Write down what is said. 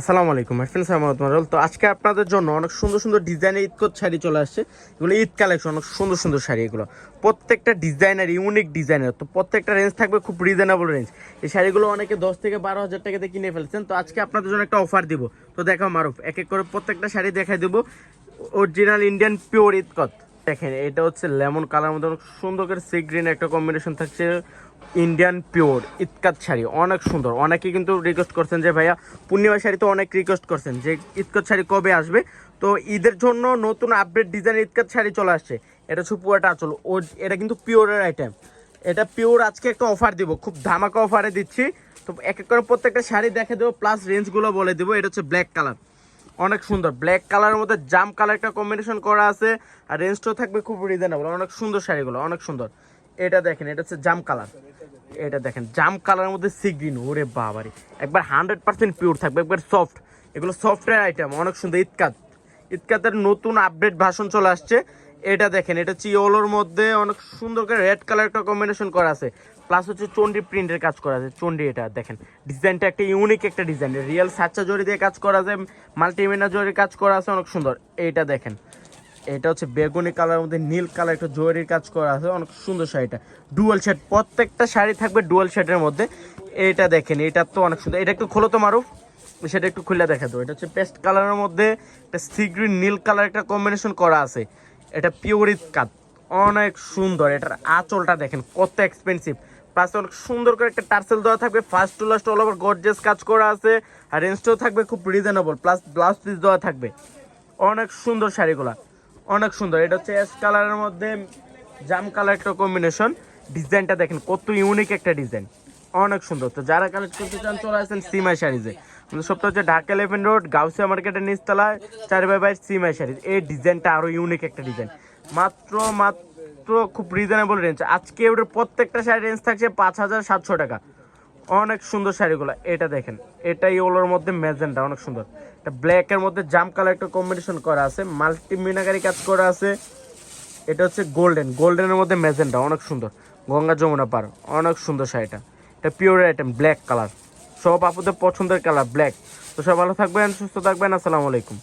আসসালামু আলাইকুম ফ্রেন্ডস আমার তোমার তো আজকে আপনাদের জন্য অনেক সুন্দর সুন্দর ডিজাইনের ঈদকোট শাড়ি চলে আসছে। এগুলো ঈদ কালেকশন, অনেক সুন্দর সুন্দর শাড়ি এগুলো। প্রত্যেকটা ডিজাইনের ইউনিক ডিজাইনের, তো প্রত্যেকটা রেঞ্জ থাকবে খুব রিজনেবল রেঞ্জ এই শাড়িগুলো অনেকে দশ থেকে বারো হাজার টাকাতে কিনে ফেলছেন। তো আজকে আপনাদের জন্য একটা অফার দিব। তো দেখো মারুফ, এক এক করে প্রত্যেকটা শাড়ি দেখাই দেবো। অরিজিনাল ইন্ডিয়ান পিওর ঈদকত দেখেন, এটা হচ্ছে লেমন কালার মধ্যে অনেক সুন্দর করে সি গ্রিন একটা কম্বিনেশন থাকছে ইন্ডিয়ান পিওর ইতকাত শাড়ি, অনেক সুন্দর। অনেকে কিন্তু রিকোয়েস্ট করছেন যে, ভাইয়া, পূর্ণিমা শাড়ি তো অনেক রিকোয়েস্ট করছেন যে, ইতকাত শাড়ি কবে আসবে? তো ঈদের জন্য নতুন আপডেট ডিজাইন ইতকাত শাড়ি চলে আসছে। এটা হচ্ছে পুয়াটা আচল। ও, এটা কিন্তু পিওরের আইটেম এটা পিওর আজকে একটা অফার দিব, খুব ধামাকা অফারে দিচ্ছি। তো এক এক করে প্রত্যেকটা শাড়ি দেখে দেবো প্লাস রেঞ্জগুলো বলে দেবো। এটা হচ্ছে ব্ল্যাক কালার অনেক সুন্দর। ব্ল্যাক কালারের মধ্যে জাম কালার একটা কম্বিনেশন করা আছে। আর রেঞ্জটাও থাকবে খুব রিজনেবল অনেক সুন্দর শাড়িগুলো, অনেক সুন্দর। এটা দেখেন, এটা হচ্ছে জাম কালার এটা দেখেন, জাম কালারের মধ্যে সিগ্রিন ওরে বাবারি। একবার হান্ড্রেড পার্সেন্ট পিওর থাকবে, একবার সফট এগুলো সফটওয়্যার আইটেম অনেক সুন্দর। ইতকাত। ইতকাতের নতুন আপডেট ভাষণ চলে আসছে। এটা দেখেন, এটা হচ্ছে ইয়োলোর মধ্যে অনেক সুন্দর করে রেড কালার একটা কম্বিনেশন করা আছে। প্লাস হচ্ছে চন্ডি প্রিন্টের কাজ করা আছে চন্ডি এটা দেখেন। ডিজাইনটা একটা ইউনিক একটা ডিজাইন রিয়েল সাচ্চা জরি দিয়ে কাজ করা আছে মাল্টিমিনা জরির কাজ করা আছে, অনেক সুন্দর। এইটা দেখেন, এটা হচ্ছে বেগুনি কালারের মধ্যে নীল কালার একটা জরির কাজ করা আছে, অনেক সুন্দর শাড়িটা। ডুয়াল শেড প্রত্যেকটা শাড়ি থাকবে ডুয়াল শেডের মধ্যে। এটা দেখেন, এটা তো অনেক সুন্দর। এটা একটু খোলো তো মারুফ, সেটা একটু খুলে দেখা দেবো। এটা হচ্ছে পেস্ট কালারের মধ্যে একটা সিগ্রিন নীল কালার একটা কম্বিনেশন করা আছে। এটা পিওরিত কাত অনেক সুন্দর। এটার আঁচলটা দেখেন, কত এক্সপেন্সিভ প্লাস অনেক সুন্দর করে একটা টার্সেল দেওয়া থাকবে। First to last all over gorgeous কাজ করা আছে। আর রেঞ্জটাও থাকবে খুব রিজনেবল প্লাস ব্লাউজ পিস দেওয়া থাকবে। অনেক সুন্দর শাড়িগুলা। অনেক সুন্দর। এটা হচ্ছে অ্যাশ কালারের মধ্যে জাম কালার একটা কম্বিনেশন ডিজাইনটা দেখেন, কত ইউনিক একটা ডিজাইন অনেক সুন্দর। তো যারা কালেক্ট করতে চান, চলে আসেন সিমাই শাড়িজে সবটা হচ্ছে ঢাকা ইলেভেন রোড গাউসিয়া মার্কেটের নিচতলায়, চার বাই বাই সিমাই শাড়ি এই ডিজাইনটা আরও ইউনিক একটা ডিজাইন। মাত্র মাত্র খুব রিজনেবল রেঞ্জ আজকে ওটার প্রত্যেকটা শাড়ি রেঞ্জ থাকছে পাঁচ হাজার সাতশো টাকা। অনেক সুন্দর শাড়িগুলো। এটা দেখেন, এটাই ওলোর মধ্যে ম্যাজেন্টা, অনেক সুন্দর। এটা ব্ল্যাকের মধ্যে জাম কালার একটা কম্বিনেশন করা আছে। মাল্টি মিনাকারি কাজ করা আছে। এটা হচ্ছে গোল্ডেন গোল্ডেনের মধ্যে ম্যাজেন্টা, অনেক সুন্দর। গঙ্গা যমুনা পার। অনেক সুন্দর শাড়িটা। এটা পিওর আইটেম ব্ল্যাক কালার সব আপুদের পছন্দের কালার ব্ল্যাক তো সব ভালো থাকবেন, সুস্থ থাকবেন, আসসালামু আলাইকুম।